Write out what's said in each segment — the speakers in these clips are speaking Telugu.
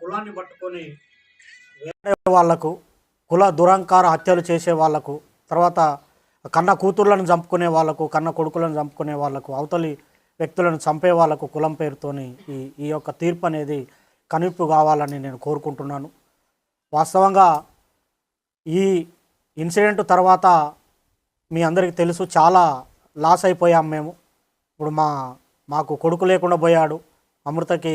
కులాన్ని పట్టుకొని వేరే వాళ్ళకు కుల దురంకార హత్యలు చేసే వాళ్ళకు తర్వాత కన్న కూతుర్లను చంపుకునే వాళ్ళకు కన్న కొడుకులను చంపుకునే వాళ్ళకు అవతలి వ్యక్తులను చంపే వాళ్ళకు కులం పేరుతోని ఈ ఈ యొక్క తీర్పు అనేది కనువిప్పు కావాలని నేను కోరుకుంటున్నాను. వాస్తవంగా ఈ ఇన్సిడెంట్ తర్వాత మీ అందరికీ తెలుసు చాలా లాస్ అయిపోయాం మేము. ఇప్పుడు మా మాకు కొడుకు లేకుండా పోయాడు. అమృతకి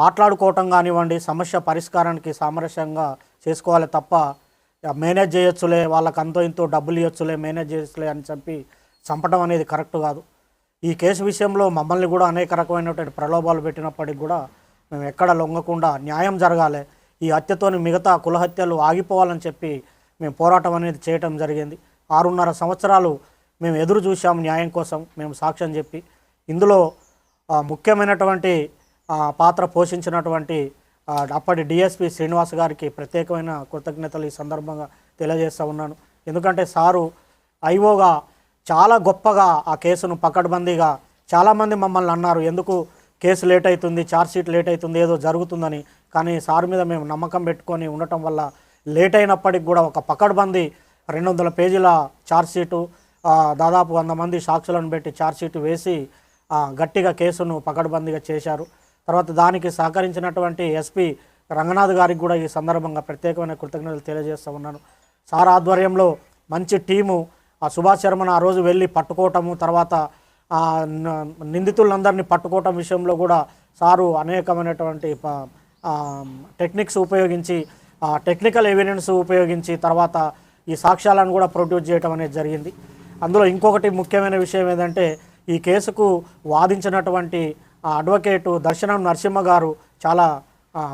మాట్లాడుకోవటం కానివ్వండి సమస్య పరిష్కారానికి సామరస్యంగా చేసుకోవాలి తప్ప మేనేజ్ చేయొచ్చులే వాళ్ళకి అంతో ఇంతో డబ్బులు ఇవ్వచ్చులే మేనేజ్ చేయొచ్చులే అని చెప్పి చంపడం అనేది కరెక్ట్ కాదు. ఈ కేసు విషయంలో మమ్మల్ని కూడా అనేక రకమైనటువంటి ప్రలోభాలు పెట్టినప్పటికి కూడా మేము ఎక్కడ లొంగకుండా న్యాయం జరగాలి. ఈ హత్యతోని మిగతా కులహత్యలు ఆగిపోవాలని చెప్పి మేము పోరాటం అనేది చేయటం జరిగింది. ఆరున్నర సంవత్సరాలు మేము ఎదురు చూసాం న్యాయం కోసం మేము సాక్ష్యం చెప్పి. ఇందులో ముఖ్యమైనటువంటి పాత్ర పోషించినటువంటి అప్పటి డిఎస్పి శ్రీనివాస్ గారికి ప్రత్యేకమైన కృతజ్ఞతలు ఈ సందర్భంగా తెలియజేస్తూ ఉన్నాను. ఎందుకంటే సారు ఐఓగా చాలా గొప్పగా ఆ కేసును పకడ్బందీగా చాలామంది మమ్మల్ని అన్నారు ఎందుకు కేసు లేట్ అవుతుంది ఛార్జ్షీట్ లేట్ అవుతుంది ఏదో జరుగుతుందని. కానీ సార్ మీద మేము నమ్మకం పెట్టుకొని ఉండటం వల్ల లేట్ అయినప్పటికి కూడా ఒక పకడ్బందీ రెండు వందల పేజీల ఛార్జ్షీటు దాదాపు వంద మంది సాక్షులను పెట్టి ఛార్జ్షీట్ వేసి గట్టిగా కేసును పకడ్బందీగా చేశారు. తర్వాత దానికి సహకరించినటువంటి ఎస్పీ రంగనాథ్ గారికి కూడా ఈ సందర్భంగా ప్రత్యేకమైన కృతజ్ఞతలు తెలియజేస్తూ ఉన్నాను. సార్ ఆధ్వర్యంలో మంచి టీము ఆ సుభాష్ శర్మను ఆ రోజు వెళ్ళి పట్టుకోవటము తర్వాత నిందితులందరినీ పట్టుకోవటం విషయంలో కూడా సారు అనేకమైనటువంటి ప- టెక్నిక్స్ ఉపయోగించి ఆ, టెక్నికల్ ఎవిడెన్స్ ఉపయోగించి తర్వాత ఈ సాక్ష్యాలను కూడా ప్రొడ్యూస్ చేయటం అనేది జరిగింది. అందులో ఇంకొకటి ముఖ్యమైన విషయం ఏంటంటే ఈ కేసుకు వాదించినటువంటి అడ్వకేటు దర్శనం నరసింహ గారు చాలా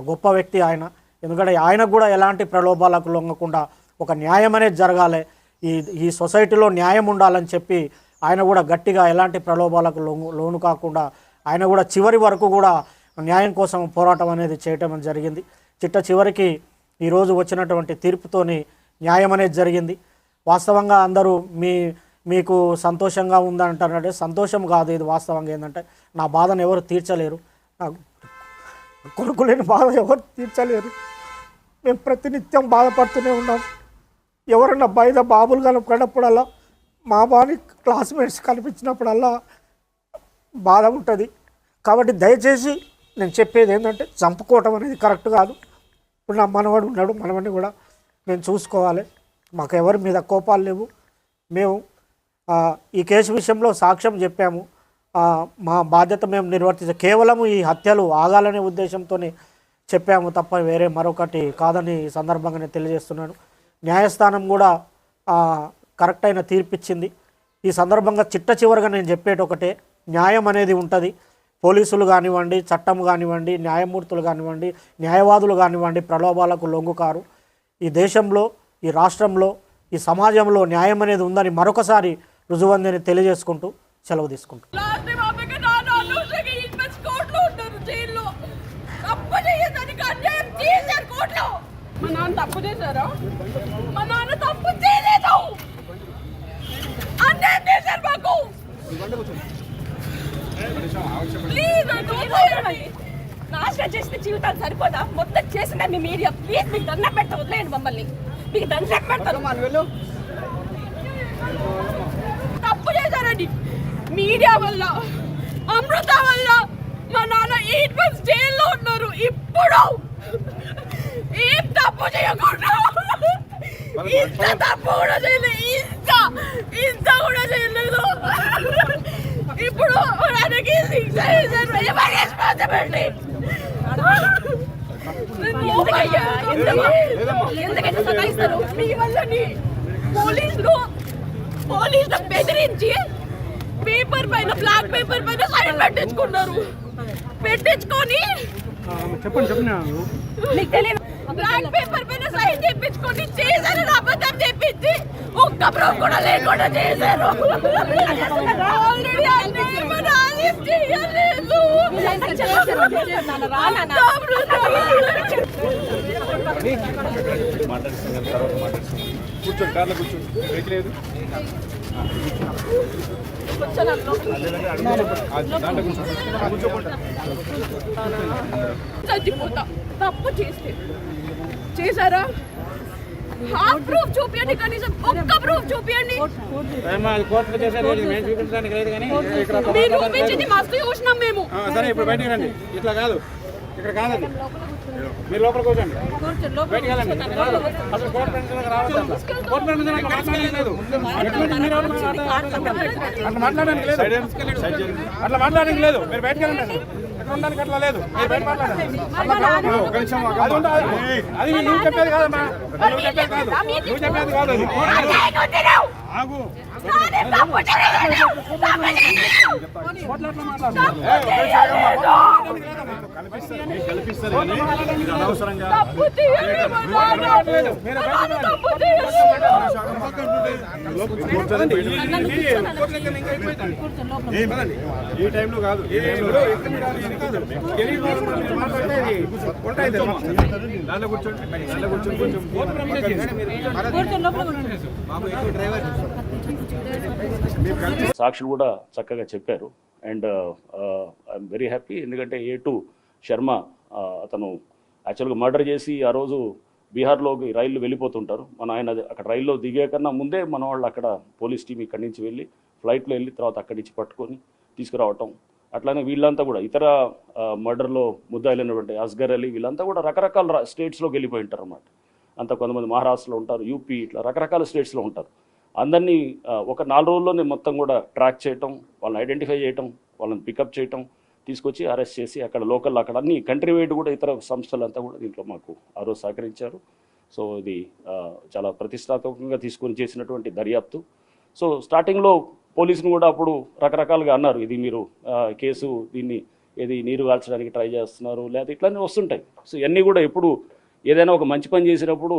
గొప్ప వ్యక్తి ఆయన. ఎందుకంటే ఆయనకు కూడా ఎలాంటి ప్రలోభాలకు లొంగకుండా ఒక న్యాయం అనేది జరగాలి. ఈ ఈ సొసైటీలో న్యాయం ఉండాలని చెప్పి ఆయన కూడా గట్టిగా ఎలాంటి ప్రలోభాలకు లోను లోను కాకుండా ఆయన కూడా చివరి వరకు కూడా న్యాయం కోసం పోరాటం అనేది చేయటం అనేది జరిగింది. చిట్ట చివరికి ఈరోజు వచ్చినటువంటి తీర్పుతోని న్యాయం అనేది జరిగింది. వాస్తవంగా అందరూ మీ మీకు సంతోషంగా ఉందంటారంటే సంతోషం కాదు ఇది వాస్తవంగా ఏంటంటే నా బాధను ఎవరు తీర్చలేరు. నాకు కొడుకు లేని బాధ ఎవరు తీర్చలేరు. మేము ప్రతినిత్యం బాధపడుతూనే ఉన్నాం. ఎవరన్నా బయట బాబులు కనుక్కున్నప్పుడల్లా మా బాని క్లాస్మేట్స్ కనిపించినప్పుడల్లా బాధ ఉంటుంది. కాబట్టి దయచేసి నేను చెప్పేది ఏంటంటే చంపుకోవటం అనేది కరెక్ట్ కాదు. ఇప్పుడు నా మనవాడు ఉన్నాడు మనవడిని కూడా మేము చూసుకోవాలి. మాకు ఎవరి మీద కోపాలు లేవు. మేము ఈ కేసు విషయంలో సాక్ష్యం చెప్పాము. మా బాధ్యత మేము నిర్వర్తించ కేవలం ఈ హత్యలు ఆగాలనే ఉద్దేశంతోనే చెప్పాము తప్ప వేరే మరొకటి కాదని ఈ సందర్భంగా నేను తెలియజేస్తున్నాను. న్యాయస్థానం కూడా కరెక్ట్ అయిన తీర్పిచ్చింది. ఈ సందర్భంగా చిట్ట చివరిగా నేను చెప్పేటి ఒకటే న్యాయం అనేది ఉంటుంది. పోలీసులు కానివ్వండి చట్టం కానివ్వండి న్యాయమూర్తులు కానివ్వండి న్యాయవాదులు కానివ్వండి ప్రలోభాలకు లొంగుకారు. ఈ దేశంలో ఈ రాష్ట్రంలో ఈ సమాజంలో న్యాయం అనేది ఉందని మరొకసారి రుజువందని తెలియజేసుకుంటూ సెలవు తీసుకుంటాం. ఉంటారు తప్పు చేయదని మా నాన్న తప్పు చేశారా? మా నాన్న తప్పు చేయలేదు. అన్యాయం చేశారు మాకు. నాశనం చేసిన జీవితాలు సరిపోదా? మొత్తం చేసిన మీ మీడియా ప్లీజ్ మీకు దండం పెడతా వదిలేయండి మమ్మల్ని. మీకు దండం పెడతారు తప్పు చేశారండి మీడియా వల్ల అమృత వల్ల మా నాన్న ఎయిట్ మంత్స్ జైల్లో ఉన్నారు. ఇప్పుడు చేయకుండా ఇంత తప్పు కూడా చేయలేదు. ఇంత ఇంత కూడా చేయలేదు. ఇప్పుడు ఆయనకి శిక్ష వేశారు ఎవరి రెస్పాన్సిబిలిటీ ఎందుకంటే సతాయిస్తారు? మీ వల్లని పోలీసులు పోలీసులు బెదిరించి పేపర్ పైన బ్లాక్ పేపర్ పైన సైన్ పెట్టించుకున్నారు. పెట్టించుకొని చెప్పండి చెప్పండి. బ్లాక్ పేపర్ పైన సైన్ చేయించుకొని చేశారు అబద్ధం చెప్పించి ఒక్క ప్రూఫ్ కూడా లేకుండా చేశారు. ఆల్రెడీ చేయలేదు. కూర్చోండి కార్లో కూర్చోండి. చచ్చిపోతా. తప్పు చేస్తే. చేశారా? హాఫ్ ప్రూఫ్ చూపించండి కనీసం. ఒక్క ప్రూఫ్ చూపించండి కోర్టులో చేశారు మేము చూపించడానికి లేదు కానీ ఇక్కడ మీరు చూపించింది మస్తు చూసినాం మేము. సరే ఇప్పుడు బయటికి రండి. ఇట్లా కాదు. ఇక్కడ కాదండి మీరు లోపల కూర్చోండి. బయటికి వెళ్ళండి. అసలు కోర్టు పెన్షన్ అట్లా. కోర్టు పెన్షన్ మాట్లాడలేదు మాట్లాడడానికి? అట్లా మాట్లాడడానికి లేదు. అట్లా మాట్లాడడానికి లేదు. మీరు బయటకు వెళ్ళండి అసలు. ఇక్కడ ఉండడానికి అట్లా లేదు. మీరు బయట మాట్లాడండి. అట్లా కాదు. అది నువ్వు చెప్పేది కాదమ్మా. నువ్వు చెప్పేది కాదు. నువ్వు చెప్పేది కాదు. ఆగు. ఈ టైంలో కాదు ఈ కూర్చోండి తెలియదు వాళ్ళు కొంచెం బాబు ఎక్కువ డ్రైవర్ సాక్షులు కూడా చక్కగా చెప్పారు. అండ్ ఐఎమ్ వెరీ హ్యాపీ ఎందుకంటే ఏ టూ శర్మ అతను యాక్చువల్గా మర్డర్ చేసి ఆ రోజు బీహార్లోకి రైళ్ళు వెళ్ళిపోతుంటారు. మన ఆయన అక్కడ రైల్లో దిగే కన్నా ముందే మన వాళ్ళు అక్కడ పోలీస్ టీం ఇక్కడి నుంచి వెళ్ళి ఫ్లైట్లో వెళ్ళి తర్వాత అక్కడి నుంచి పట్టుకొని తీసుకురావటం. అట్లానే వీళ్ళంతా కూడా ఇతర మర్డర్లో ముద్దాయిలైనటువంటి అస్గర్ అలీ వీళ్ళంతా కూడా రకరకాల స్టేట్స్లోకి వెళ్ళిపోయి ఉంటారు అన్నమాట. అంత కొంతమంది మహారాష్ట్రలో ఉంటారు యూపీ ఇట్లా రకరకాల స్టేట్స్లో ఉంటారు. అందరినీ ఒక నాలుగు రోజుల్లోనే మొత్తం కూడా ట్రాక్ చేయటం వాళ్ళని ఐడెంటిఫై చేయటం వాళ్ళని పికప్ చేయటం తీసుకొచ్చి అరెస్ట్ చేసి అక్కడ లోకల్ అక్కడ అన్ని కంట్రీ వైడ్ కూడా ఇతర సంస్థలంతా కూడా దీంట్లో మాకు ఆ రోజు సహకరించారు. సో ఇది చాలా ప్రతిష్టాత్మకంగా తీసుకొని చేసినటువంటి దర్యాప్తు. సో స్టార్టింగ్లో పోలీసును కూడా అప్పుడు రకరకాలుగా అన్నారు ఇది మీరు కేసు దీన్ని ఏది నీరు కాల్చడానికి ట్రై చేస్తున్నారు లేదా ఇట్లానే వస్తుంటాయి. సో ఇవన్నీ కూడా ఎప్పుడు ఏదైనా ఒక మంచి పని చేసినప్పుడు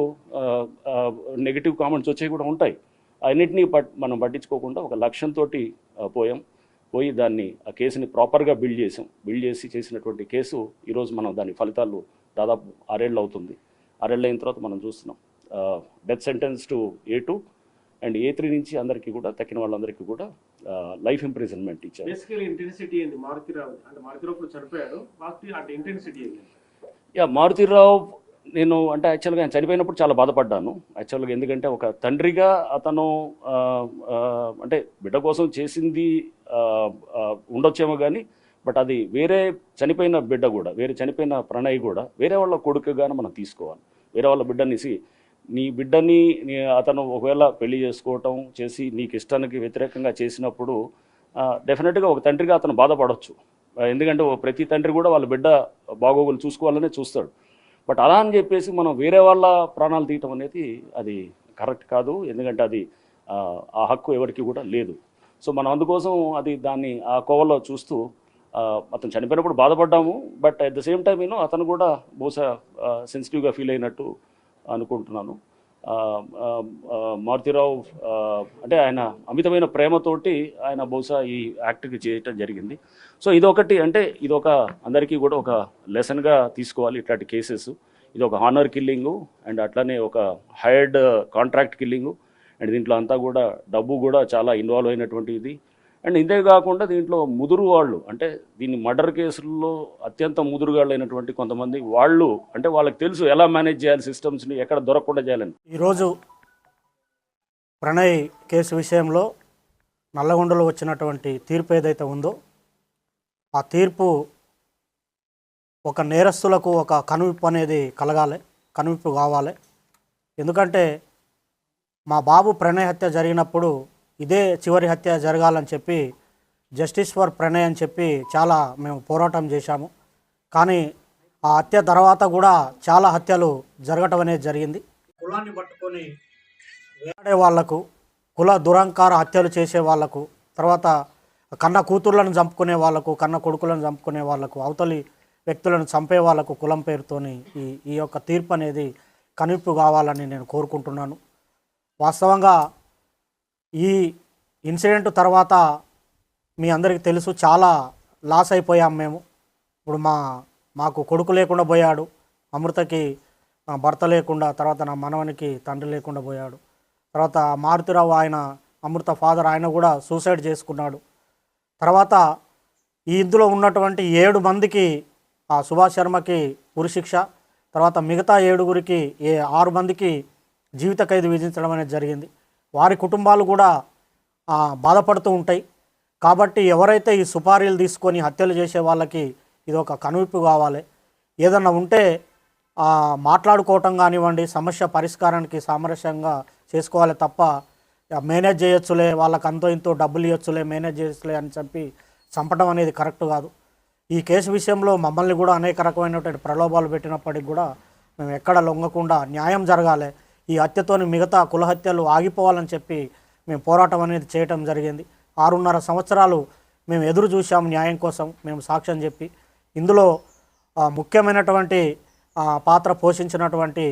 నెగిటివ్ కామెంట్స్ వచ్చేవి కూడా ఉంటాయి. అన్నిటినీ పట్ మనం పట్టించుకోకుండా ఒక లక్ష్యంతో పోయాం. పోయి దాన్ని ఆ కేసుని ప్రాపర్గా బిల్డ్ చేసాం. బిల్డ్ చేసి చేసినటువంటి కేసు ఈరోజు మనం దాని ఫలితాలు దాదాపు ఆరేళ్ళు అవుతుంది. ఆరేళ్ళు అయిన తర్వాత మనం చూస్తున్నాం. Death sentence to A two and A three నుంచి అందరికీ కూడా తక్కిన వాళ్ళందరికీ కూడా లైఫ్ ఇంప్రిజన్మెంట్ ఇచ్చారు. ఇంటెన్సిటీ మారుతిరావు అంటే మారుతిరావు చనిపోయాడు. యా మారుతిరావు నేను అంటే యాక్చువల్గా ఆయన చనిపోయినప్పుడు చాలా బాధపడ్డాను. యాక్చువల్గా ఎందుకంటే ఒక తండ్రిగా అతను అంటే బిడ్డ కోసం చేసింది ఉండొచ్చేమో కానీ బట్ అది వేరే చనిపోయిన బిడ్డ కూడా వేరే చనిపోయిన ప్రణయ్ కూడా వేరే వాళ్ళ కొడుకుగానే మనం తీసుకోవాలి. వేరే వాళ్ళ బిడ్డనిసి నీ బిడ్డని అతను ఒకవేళ పెళ్ళి చేసుకోవటం చేసి నీకు ఇష్టానికి వ్యతిరేకంగా చేసినప్పుడు డెఫినెట్గా ఒక తండ్రిగా అతను బాధపడవచ్చు ఎందుకంటే ప్రతి తండ్రి కూడా వాళ్ళ బిడ్డ బాగోగులు చూసుకోవాలనే చూస్తాడు. బట్ అలా అని చెప్పేసి మనం వేరే వాళ్ళ ప్రాణాలు తీయటం అనేది అది కరెక్ట్ కాదు. ఎందుకంటే అది ఆ, హక్కు ఎవరికి కూడా లేదు. సో మనం అందుకోసం అది దాన్ని ఆ కోవలో చూస్తూ అతను చనిపోయినప్పుడు బాధపడ్డాము. But at the same time నేను అతను కూడా బహుశా సెన్సిటివ్గా ఫీల్ అయినట్టు అనుకుంటున్నాను. మారుతిరావు అంటే ఆయన అమితమైన ప్రేమతోటి ఆయన బహుశా ఈ యాక్ట్కి చేయటం జరిగింది. సో ఇదొకటి అంటే ఇదొక అందరికీ కూడా ఒక లెసన్గా తీసుకోవాలి ఇట్లాంటి కేసెస్. ఇది ఒక హానర్ కిల్లింగు అండ్ అట్లానే ఒక హైర్డ్ కాంట్రాక్ట్ కిల్లింగు అండ్ దీంట్లో అంతా కూడా డబ్బు కూడా చాలా ఇన్వాల్వ్ అయినటువంటి ఇది అండ్ ఇంతే కాకుండా దీంట్లో ముదురు వాళ్ళు అంటే దీన్ని మర్డర్ కేసుల్లో అత్యంత ముదురుగాళ్ళు అయినటువంటి కొంతమంది వాళ్ళు అంటే వాళ్ళకి తెలుసు ఎలా మేనేజ్ చేయాలి సిస్టమ్స్ని ఎక్కడ దొరకకుండా చేయాలని. ఈరోజు ప్రణయ్ కేసు విషయంలో నల్లగొండలో వచ్చినటువంటి తీర్పు ఏదైతే ఉందో ఆ తీర్పు ఒక నేరస్తులకు ఒక కనువిప్పు అనేది కలగాలి కనువిప్పు కావాలి. ఎందుకంటే మా బాబు ప్రణయ్ హత్య జరిగినప్పుడు ఇదే చివరి హత్య జరగాలని చెప్పి జస్టిస్ ఫర్ ప్రణయ్ అని చెప్పి చాలా మేము పోరాటం చేశాము. కానీ ఆ హత్య తర్వాత కూడా చాలా హత్యలు జరగటం అనేది జరిగింది. కులాన్ని పట్టుకొని వేలాడే వాళ్ళకు కుల దురంకార హత్యలు చేసే వాళ్ళకు తర్వాత కన్న కూతుర్లను చంపుకునే వాళ్ళకు కన్న కొడుకులను చంపుకునే వాళ్ళకు అవతలి వ్యక్తులను చంపే వాళ్ళకు కులం పేరుతోని ఈ ఈ యొక్క తీర్పు అనేది కనువిప్పు కావాలని నేను కోరుకుంటున్నాను. వాస్తవంగా ఈ ఇన్సిడెంట్ తర్వాత మీ అందరికీ తెలుసు చాలా లాస్ అయిపోయాం మేము. ఇప్పుడు మా మాకు కొడుకు లేకుండా పోయాడు అమృతకి భర్త లేకుండా తర్వాత నా మనవనికి తండ్రి లేకుండా పోయాడు. తర్వాత మారుతిరావు ఆయన అమృత ఫాదర్ ఆయన కూడా సూసైడ్ చేసుకున్నాడు. తర్వాత ఈ ఇందులో ఉన్నటువంటి ఏడు మందికి ఆ సుభాష్ శర్మకి ఉరిశిక్ష తర్వాత మిగతా ఏడుగురికి ఏ ఆరు మందికి జీవిత ఖైదు విధించడం అనేది జరిగింది. వారి కుటుంబాలు కూడా బాధపడుతూ ఉంటాయి. కాబట్టి ఎవరైతే ఈ సుపారీలు తీసుకొని హత్యలు చేసే వాళ్ళకి ఇది ఒక కనువిప్పు కావాలి. ఏదన్నా ఉంటే మాట్లాడుకోవటం కానివ్వండి సమస్య పరిష్కారానికి సామరస్యంగా చేసుకోవాలి తప్ప మేనేజ్ చేయొచ్చులే వాళ్ళకి అంతో ఇంతో డబ్బులు ఇవ్వచ్చులే మేనేజ్ చేయొచ్చులే అని చెప్పి చంపడం అనేది కరెక్ట్ కాదు. ఈ కేసు విషయంలో మమ్మల్ని కూడా అనేక రకమైనటువంటి ప్రలోభాలు పెట్టినప్పటికి కూడా మేము ఎక్కడ లొంగకుండా న్యాయం జరగాలి. ఈ హత్యతోని మిగతా కులహత్యలు ఆగిపోవాలని చెప్పి మేము పోరాటం అనేది చేయటం జరిగింది. ఆరున్నర సంవత్సరాలు మేము ఎదురు చూసాం న్యాయం కోసం మేము సాక్ష్యం చెప్పి. ఇందులో ముఖ్యమైనటువంటి పాత్ర పోషించినటువంటి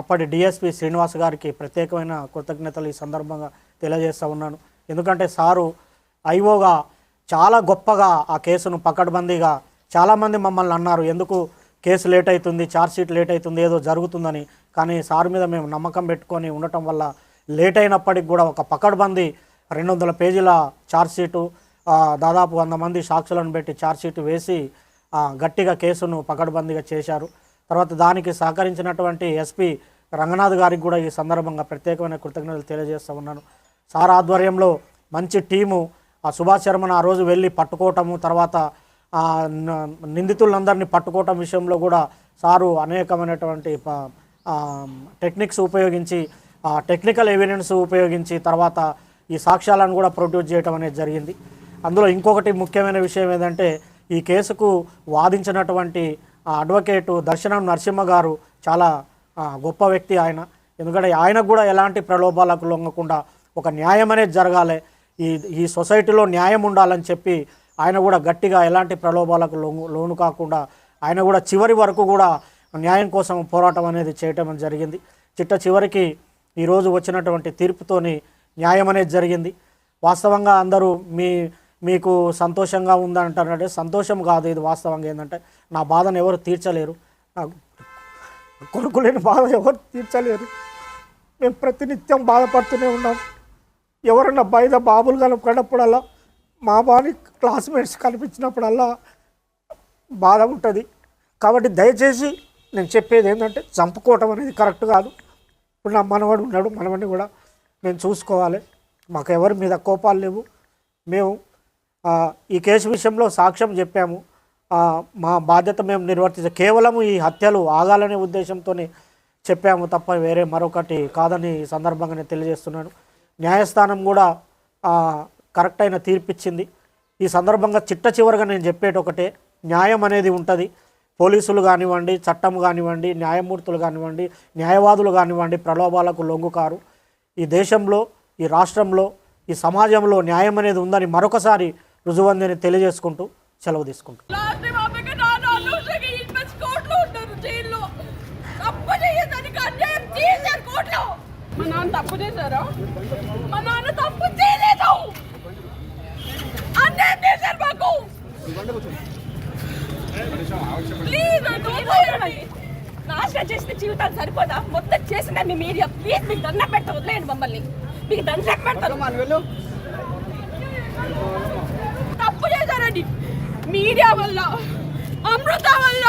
అప్పటి డిఎస్పి శ్రీనివాస్ గారికి ప్రత్యేకమైన కృతజ్ఞతలు ఈ సందర్భంగా తెలియజేస్తూ ఉన్నాను. ఎందుకంటే సారు ఐఓగా చాలా గొప్పగా ఆ కేసును పకడ్బందీగా చాలామంది మమ్మల్ని అన్నారు ఎందుకు కేసు లేట్ అవుతుంది ఛార్జ్ షీట్ లేట్ అవుతుంది ఏదో జరుగుతుందని. కానీ సార్ మీద మేము నమ్మకం పెట్టుకొని ఉండటం వల్ల లేట్ అయినప్పటికి కూడా ఒక పకడ్బందీ రెండు వందల పేజీల ఛార్జ్షీటు దాదాపు వంద మంది సాక్షులను పెట్టి ఛార్జ్షీట్ వేసి గట్టిగా కేసును పకడ్బందీగా చేశారు. తర్వాత దానికి సహకరించినటువంటి ఎస్పీ రంగనాథ్ గారికి కూడా ఈ సందర్భంగా ప్రత్యేకమైన కృతజ్ఞతలు తెలియజేస్తూ ఉన్నాను. సార్ ఆధ్వర్యంలో మంచి టీము ఆ సుభాష్ శర్మను ఆ రోజు వెళ్ళి పట్టుకోవటము తర్వాత నిందితులందరినీ పట్టుకోవటం విషయంలో కూడా సారు అనేకమైనటువంటి టెక్నిక్స్ ఉపయోగించి ఆ, టెక్నికల్ ఎవిడెన్స్ ఉపయోగించి తర్వాత ఈ సాక్ష్యాలను కూడా ప్రొడ్యూస్ చేయటం అనేది జరిగింది. అందులో ఇంకొకటి ముఖ్యమైన విషయం ఏంటంటే ఈ కేసుకు వాదించినటువంటి అడ్వకేటు దర్శనం నరసింహ గారు చాలా గొప్ప వ్యక్తి ఆయన. ఎందుకంటే ఆయనకు కూడా ఎలాంటి ప్రలోభాలకు లొంగకుండా ఒక న్యాయం అనేది జరగాలి. ఈ ఈ సొసైటీలో న్యాయం ఉండాలని చెప్పి ఆయన కూడా గట్టిగా ఎలాంటి ప్రలోభాలకు లోను కాకుండా ఆయన కూడా చివరి వరకు కూడా న్యాయం కోసం పోరాటం అనేది చేయటం అనేది జరిగింది. చిట్ట చివరికి ఈరోజు వచ్చినటువంటి తీర్పుతోని న్యాయం అనేది జరిగింది. వాస్తవంగా అందరూ మీ మీకు సంతోషంగా ఉందంటారంటే సంతోషం కాదు ఇది వాస్తవంగా ఏంటంటే నా బాధను ఎవరు తీర్చలేరు. నాకు కొడుకు లేని బాధ ఎవరు తీర్చలేరు. మేము ప్రతినిత్యం బాధపడుతూనే ఉన్నాం. ఎవరన్నా బయట బాబులు కనుక్కున్నప్పుడల్లా మా బాని క్లాస్మేట్స్ కనిపించినప్పుడల్లా బాధ ఉంటుంది. కాబట్టి దయచేసి నేను చెప్పేది ఏంటంటే చంపుకోవటం అనేది కరెక్ట్ కాదు. ఇప్పుడు నా మనవడు ఉన్నాడు మనవడిని కూడా మేము చూసుకోవాలి. మాకు ఎవరి మీద కోపాలు లేవు. మేము ఈ కేసు విషయంలో సాక్ష్యం చెప్పాము. మా బాధ్యత మేము నిర్వర్తించ కేవలం ఈ హత్యలు ఆగాలనే ఉద్దేశంతోనే చెప్పాము తప్ప వేరే మరొకటి కాదని ఈ సందర్భంగా నేను తెలియజేస్తున్నాను. న్యాయస్థానం కూడా కరెక్ట్ అయిన తీర్పిచ్చింది. ఈ సందర్భంగా చిట్ట చివరిగా నేను చెప్పేటి ఒకటే న్యాయం అనేది ఉంటుంది. పోలీసులు కానివ్వండి చట్టం కానివ్వండి న్యాయమూర్తులు కానివ్వండి న్యాయవాదులు కానివ్వండి ప్రలోభాలకు లొంగుకారు. ఈ దేశంలో ఈ రాష్ట్రంలో ఈ సమాజంలో న్యాయం అనేది ఉందని మరొకసారి రుజువందని తెలియజేసుకుంటూ సెలవు తీసుకుంటాం మా నాన్న తప్పు చేశారా? మా నాన్న తప్పు చేయలేదు. అన్యాయం చేశారు మాకు. ప్లీజ్ నాశనం చేసిన జీవితాలు సరిపోదా? మొత్తం చేసిన మీ మీడియా. ప్లీజ్ మీకు దండం పెడతా వదిలేయండి మమ్మల్ని. మీకు దండం పెడతారు తప్పు చేశారండి. మీడియా వల్ల అమృత వల్ల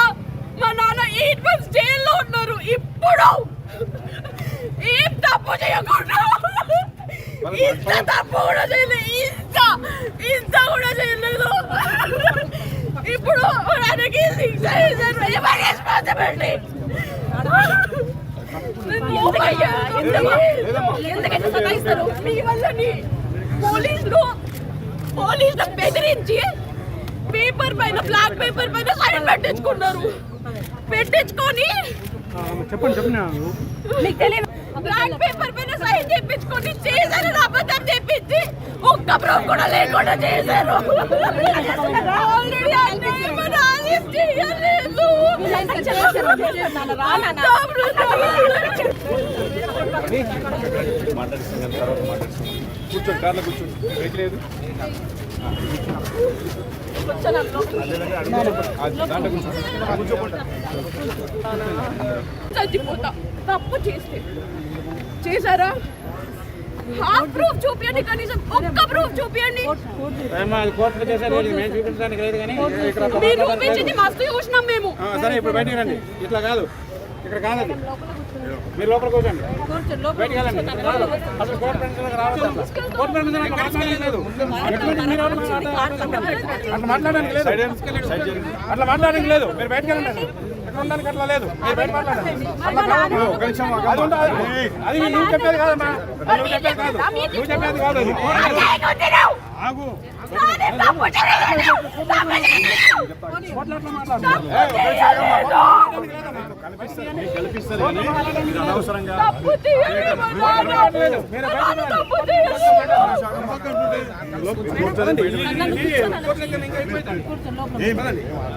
మా నాన్న ఎయిట్ మంత్స్ జైల్లో ఉన్నారు. ఇప్పుడు ఏం తప్పు చేయకుండా ఇంత తప్పు కూడా చేయలేదు. ఇంత ఇంత కూడా చేయలేదు. ఇప్పుడు ఆయనకి శిక్ష వేశారు. ఎవరి responsibility? ముప్పై ఎందుకు ఎందుకంటే సతాయిస్తారు మీ వల్లని పోలీసులు పోలీసులు బెదిరించి పేపర్ పైన బ్లాక్ పేపర్ పైన సైన్ పెట్టించుకున్నారు పెట్టించుకొని చెప్పండి చెప్పండి మీకు తెలియదు బ్లాక్ పేపర్ పైన సైన్ చేయించుకొని చేశారు అబద్ధం చెప్పించి ఒక్క ప్రూఫ్ కూడా లేకుండా చేశారు. కూర్చోండి కార్లో కూర్చోండి. లేదు. దాంట్లో కూర్చోండి. కూర్చోకుండా చచ్చిపోతా. తప్పు చేస్తే. చేశారా? హాఫ్ ప్రూఫ్ చూపించండి కనీసం. ఒక్క ప్రూఫ్ ఒక మీరు చూపించింది మస్తు చూసినాం మేము. సరే ఇప్పుడు బయటికి రండి. ఇట్లా కాదు. ఇక్కడ కాదండి. మీరు లోపల కూర్చోండి. బయటికి వెళ్ళండి. అసలు కోర్టు అట్లా. కోర్టు పెన్షన్ అట్లా మాట్లాడడానికి లేదు మీరు ఎవరు మాట్లాడాలి? అట్లా మాట్లాడడానికి లేదు. అట్లా మాట్లాడడానికి లేదు. మీరు బయటకు వెళ్ళండి. అసలు. ఇక్కడ ఉండడానికి అట్లా లేదు. అది నువ్వు చెప్పేది కాదమ్మా అది నువ్వు చెప్పేది కాదు నువ్వు చెప్పేది కాదు ఆగు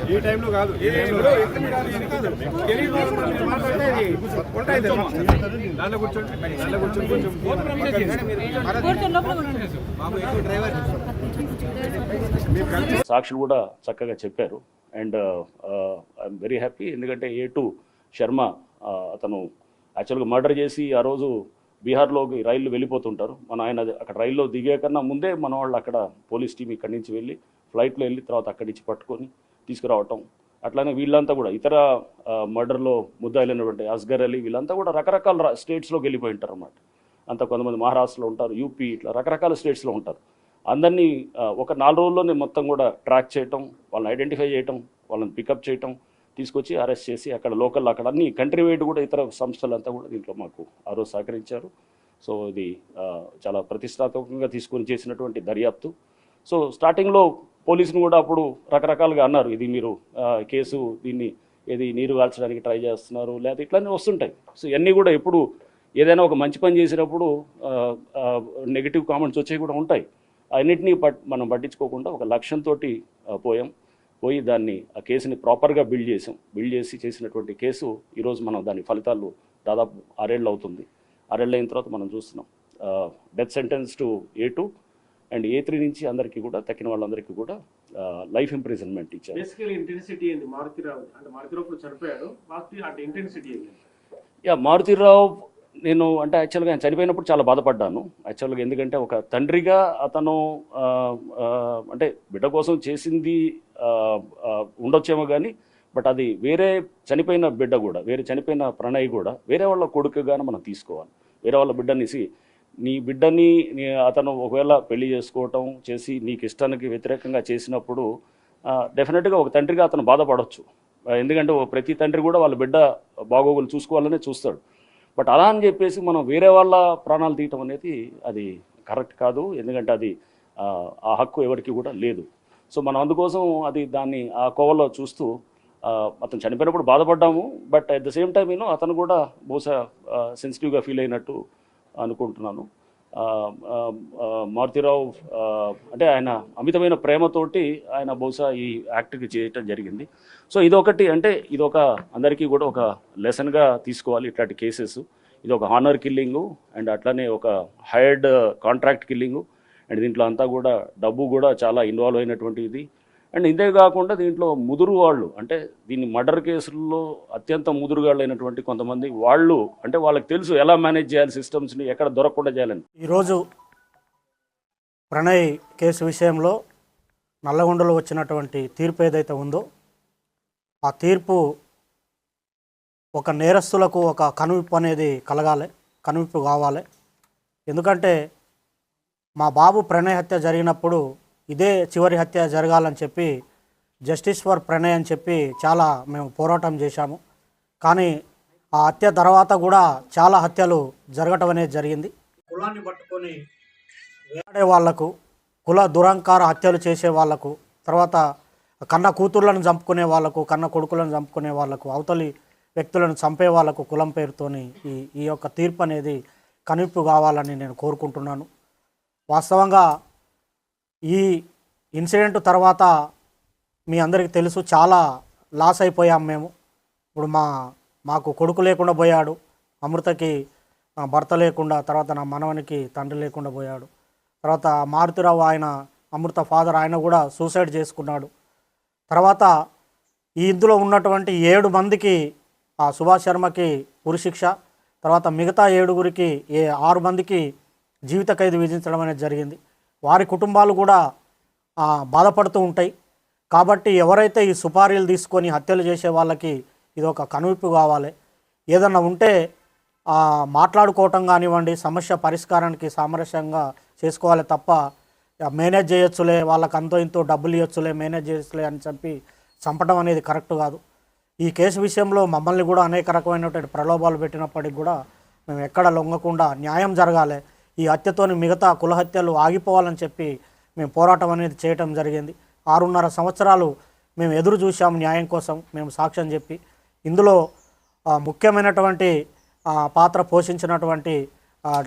ఈ టైంలో కాదు ఈ టైంలో దాంట్లో కూర్చోండి దాంట్లో కూర్చొని కొంచెం సాక్షులు కూడా చక్కగా చెప్పారు. అండ్ ఐఎమ్ వెరీ హ్యాపీ ఎందుకంటే ఏ టూ శర్మ uh, అతను యాక్చువల్గా మర్డర్ చేసి ఆ రోజు బీహార్లోకి రైళ్ళు వెళ్ళిపోతుంటారు. మన ఆయన అక్కడ రైల్లో దిగే కన్నా ముందే మన వాళ్ళు అక్కడ పోలీస్ టీం ఇక్కడి నుంచి వెళ్ళి ఫ్లైట్లో వెళ్ళి తర్వాత అక్కడి నుంచి పట్టుకొని తీసుకురావటం. అట్లానే వీళ్ళంతా కూడా ఇతర uh, మర్డర్లో ముద్దాయిలైనటువంటి అస్గర్ అలీ వీళ్ళంతా కూడా రకరకాల స్టేట్స్లోకి వెళ్ళిపోయి ఉంటారు అన్నమాట. అంత కొంతమంది మహారాష్ట్రలో ఉంటారు యూపీ ఇట్లా రకరకాల స్టేట్స్లో ఉంటారు. అందరినీ ఒక నాలుగు రోజుల్లోనే మొత్తం కూడా ట్రాక్ చేయటం వాళ్ళని ఐడెంటిఫై చేయటం వాళ్ళని పికప్ చేయటం తీసుకొచ్చి అరెస్ట్ చేసి అక్కడ లోకల్ అక్కడ అన్ని కంట్రీ వైడ్ కూడా ఇతర సంస్థలంతా కూడా దీంట్లో మాకు ఆ రోజు సహకరించారు. సో ఇది చాలా ప్రతిష్టాత్మకంగా తీసుకొని చేసినటువంటి దర్యాప్తు. సో స్టార్టింగ్లో పోలీసును కూడా అప్పుడు రకరకాలుగా అన్నారు ఇది మీరు కేసు దీన్ని ఏది నీరు కాల్చడానికి ట్రై చేస్తున్నారు లేదా ఇట్లానే వస్తుంటాయి. సో ఇవన్నీ కూడా ఎప్పుడు ఏదైనా ఒక మంచి పని చేసినప్పుడు నెగిటివ్ కామెంట్స్ వచ్చేవి కూడా ఉంటాయి. అన్నిటినీ పట్ మనం పట్టించుకోకుండా ఒక లక్ష్యంతో పోయాం. పోయి దాన్ని ఆ కేసుని ప్రాపర్గా బిల్డ్ చేసాం. బిల్డ్ చేసి చేసినటువంటి కేసు ఈరోజు మనం దాని ఫలితాలు దాదాపు ఆరేళ్ళు అవుతుంది. ఆరేళ్ళు అయిన తర్వాత మనం చూస్తున్నాం. Death sentence to A two and A three నుంచి అందరికీ కూడా తక్కిన వాళ్ళందరికీ కూడా లైఫ్ ఇంప్రిజన్మెంట్ ఇచ్చారు. ఇంటెన్సిటీ మారుతిరావు అంటే మారుతిరావు చనిపోయాడు. యా మారుతిరావు నేను అంటే యాక్చువల్గా ఆయన చనిపోయినప్పుడు చాలా బాధపడ్డాను. యాక్చువల్గా ఎందుకంటే ఒక తండ్రిగా అతను అంటే బిడ్డ కోసం చేసింది ఉండొచ్చేమో కానీ బట్ అది వేరే చనిపోయిన బిడ్డ కూడా వేరే చనిపోయిన ప్రణయ్ కూడా వేరే వాళ్ళ కొడుకుగానే మనం తీసుకోవాలి. వేరే వాళ్ళ బిడ్డనిసి నీ బిడ్డని అతను ఒకవేళ పెళ్ళి చేసుకోవటం చేసి నీకు ఇష్టానికి వ్యతిరేకంగా చేసినప్పుడు డెఫినెట్గా ఒక తండ్రిగా అతను బాధపడవచ్చు ఎందుకంటే ప్రతి తండ్రి కూడా వాళ్ళ బిడ్డ బాగోగులు చూసుకోవాలనే చూస్తాడు. బట్ అలా అని చెప్పేసి మనం వేరే వాళ్ళ ప్రాణాలు తీయటం అనేది అది కరెక్ట్ కాదు. ఎందుకంటే అది ఆ, హక్కు ఎవరికి కూడా లేదు. సో మనం అందుకోసం అది దాన్ని ఆ కోవలో చూస్తూ అతను చనిపోయినప్పుడు బాధపడ్డాము. But at the same time నేను అతను కూడా బహుశా సెన్సిటివ్గా ఫీల్ అయినట్టు అనుకుంటున్నాను. మారుతిరావు అంటే ఆయన అమితమైన ప్రేమతోటి ఆయన బహుశా ఈ యాక్ట్కి చేయటం జరిగింది. సో ఇదొకటి అంటే ఇదొక అందరికీ కూడా ఒక లెసన్గా తీసుకోవాలి ఇట్లాంటి కేసెస్. ఇది ఒక హానర్ కిల్లింగు అండ్ అట్లానే ఒక హైర్డ్ కాంట్రాక్ట్ కిల్లింగు అండ్ దీంట్లో అంతా కూడా డబ్బు కూడా చాలా ఇన్వాల్వ్ అయినటువంటి ఇది అండ్ ఇదే కాకుండా దీంట్లో ముదురు వాళ్ళు అంటే దీన్ని మర్డర్ కేసుల్లో అత్యంత ముదురుగాళ్ళు అయినటువంటి కొంతమంది వాళ్ళు అంటే వాళ్ళకి తెలుసు ఎలా మేనేజ్ చేయాలి సిస్టమ్స్ని ఎక్కడ దొరకకుండా చేయాలని. ఈరోజు ప్రణయ్ కేసు విషయంలో నల్లగొండలో వచ్చినటువంటి తీర్పు ఏదైతే ఉందో ఆ తీర్పు ఒక నేరస్తులకు ఒక కనువిప్పు అనేది కలగాలి కనువిప్పు కావాలి. ఎందుకంటే మా బాబు ప్రణయ్ హత్య జరిగినప్పుడు ఇదే చివరి హత్య జరగాలని చెప్పి జస్టిస్ ఫర్ ప్రణయ్ అని చెప్పి చాలా మేము పోరాటం చేశాము. కానీ ఆ హత్య తర్వాత కూడా చాలా హత్యలు జరగటం అనేది జరిగింది. కులాన్ని పట్టుకొని వేలాడే వాళ్ళకు కుల దురంకార హత్యలు చేసే వాళ్ళకు తర్వాత కన్న కూతుర్లను చంపుకునే వాళ్ళకు కన్న కొడుకులను చంపుకునే వాళ్ళకు అవతలి వ్యక్తులను చంపే వాళ్ళకు కులం పేరుతోని ఈ ఈ యొక్క తీర్పు అనేది కనువిప్పు కావాలని నేను కోరుకుంటున్నాను. వాస్తవంగా ఈ ఇన్సిడెంట్ తర్వాత మీ అందరికీ తెలుసు చాలా లాస్ అయిపోయాం మేము. ఇప్పుడు మా మాకు కొడుకు లేకుండా పోయాడు అమృతకి భర్త లేకుండా తర్వాత నా మనవనికి తండ్రి లేకుండా పోయాడు. తర్వాత మారుతిరావు ఆయన అమృత ఫాదర్ ఆయన కూడా సూసైడ్ చేసుకున్నాడు. తర్వాత ఈ ఇందులో ఉన్నటువంటి ఏడు మందికి ఆ సుభాష్ శర్మకి ఉరిశిక్ష తర్వాత మిగతా ఏడుగురికి ఏ ఆరు మందికి జీవిత ఖైదు విధించడం అనేది జరిగింది. వారి కుటుంబాలు కూడా బాధపడుతూ ఉంటాయి. కాబట్టి ఎవరైతే ఈ సుపారీలు తీసుకొని హత్యలు చేసే వాళ్ళకి ఇది ఒక కనువిప్పు కావాలి. ఏదన్నా ఉంటే మాట్లాడుకోవటం కానివ్వండి సమస్య పరిష్కారానికి సామరస్యంగా చేసుకోవాలి తప్ప మేనేజ్ చేయొచ్చులే వాళ్ళకి అంతో ఇంతో డబ్బులు ఇవ్వచ్చులే మేనేజ్ చేయొచ్చులే అని చెప్పి చంపడం అనేది కరెక్ట్ కాదు. ఈ కేసు విషయంలో మమ్మల్ని కూడా అనేక రకమైనటువంటి ప్రలోభాలు పెట్టినప్పటికి కూడా మేము ఎక్కడ లొంగకుండా న్యాయం జరగాలి. ఈ హత్యతోని మిగతా కులహత్యలు ఆగిపోవాలని చెప్పి మేము పోరాటం అనేది చేయటం జరిగింది. ఆరున్నర సంవత్సరాలు మేము ఎదురు చూసాం న్యాయం కోసం మేము సాక్ష్యం చెప్పి. ఇందులో ముఖ్యమైనటువంటి పాత్ర పోషించినటువంటి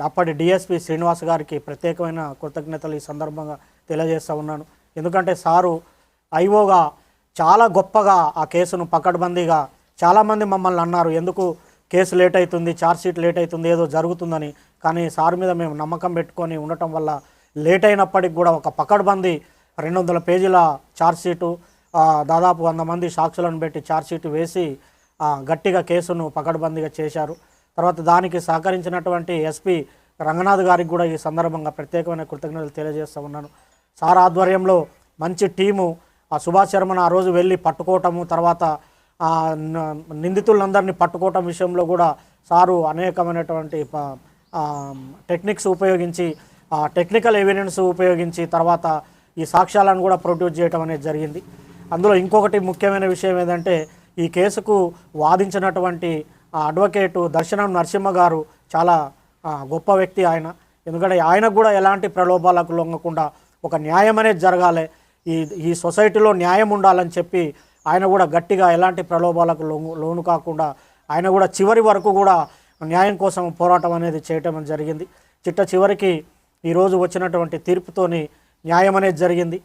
అప్పటి డిఎస్పి శ్రీనివాస్ గారికి ప్రత్యేకమైన కృతజ్ఞతలు ఈ సందర్భంగా తెలియజేస్తూ ఉన్నాను. ఎందుకంటే సారు ఐఓగా చాలా గొప్పగా ఆ కేసును పకడ్బందీగా చాలామంది మమ్మల్ని అన్నారు. ఎందుకు కేసు లేట్ అవుతుంది ఛార్జ్షీట్ లేట్ అవుతుంది ఏదో జరుగుతుందని. కానీ సార్ మీద మేము నమ్మకం పెట్టుకొని ఉండటం వల్ల లేట్ అయినప్పటికి కూడా ఒక పకడ్బందీ రెండు వందల పేజీల ఛార్జ్షీటు దాదాపు వంద మంది సాక్షులను పెట్టి ఛార్జ్షీట్ వేసి గట్టిగా కేసును పకడ్బందీగా చేశారు. తర్వాత దానికి సహకరించినటువంటి ఎస్పీ రంగనాథ్ గారికి కూడా ఈ సందర్భంగా ప్రత్యేకమైన కృతజ్ఞతలు తెలియజేస్తూ ఉన్నాను. సార్ ఆధ్వర్యంలో మంచి టీము ఆ సుభాష్ శర్మను ఆ రోజు వెళ్ళి పట్టుకోవటము తర్వాత నిందితులందరినీ పట్టుకోవటం విషయంలో కూడా సారు అనేకమైనటువంటి టెక్నిక్స్ ఉపయోగించి ఆ, టెక్నికల్ ఎవిడెన్స్ ఉపయోగించి తర్వాత ఈ సాక్ష్యాలను కూడా ప్రొడ్యూస్ చేయడం అనేది జరిగింది. అందులో ఇంకొకటి ముఖ్యమైన విషయం ఏంటంటే ఈ కేసుకు వాదించినటువంటి అడ్వకేటు దర్శనం నరసింహ గారు చాలా గొప్ప వ్యక్తి ఆయన. ఎందుకంటే ఆయనకు కూడా ఎలాంటి ప్రలోభాలకు లొంగకుండా ఒక న్యాయం అనేది జరగాలి. ఈ ఈ సొసైటీలో న్యాయం ఉండాలని చెప్పి ఆయన కూడా గట్టిగా ఎలాంటి ప్రలోభాలకు లోను లోను కాకుండా ఆయన కూడా చివరి వరకు కూడా న్యాయం కోసం పోరాటం అనేది చేయటం అనేది జరిగింది. చిట్ట చివరికి ఈరోజు వచ్చినటువంటి తీర్పుతోని న్యాయం అనేది జరిగింది.